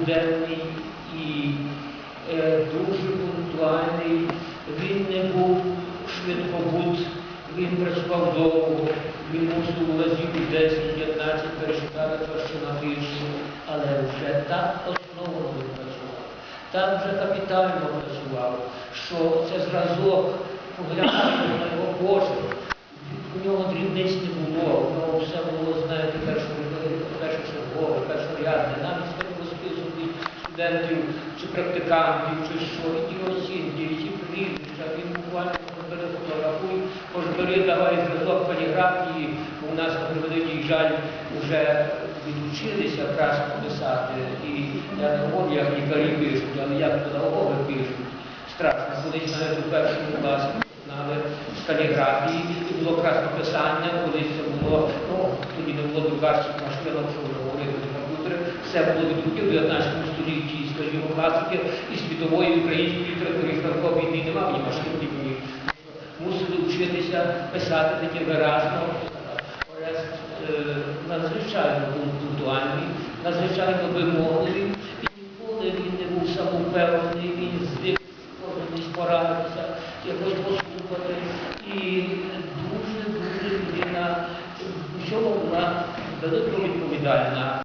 буденний і е, дуже пунктуальний. Він не був швидкобут, він працював довго, він мусив разів 10-15 перешукати те, що на тиждень, але вже так основно він працював, Там вже капітально працював, що це зразок поглядав на його кожен, у нього дрібниць не студентів чи практикантів, чи що, і ті оцінки, і ті прізвища, він буквально бери фотографуй, бери давай зразок поліграфії, у нас на превеликий жаль вже відучилися красно писати, і я не говорю, як лікарі пишуть, але як педагоги пишуть. Страшно, колись навіть у першому класі знали з каліграфії, і було краснописання, колись це було, ну, тоді не було друкарських машинок, що вже все було від в 19 столітті, скажімо, класики, і світової української літератури, Франко війни немає, ні машин, ні ні. Мусили вчитися писати таке виразно. Орест надзвичайно був пунктуальний, надзвичайно вимогливий, і ніколи він не був самовпевнений, він звик кожен порадитися, якось послухати. І дуже-дуже людина в цьому була велико відповідальна.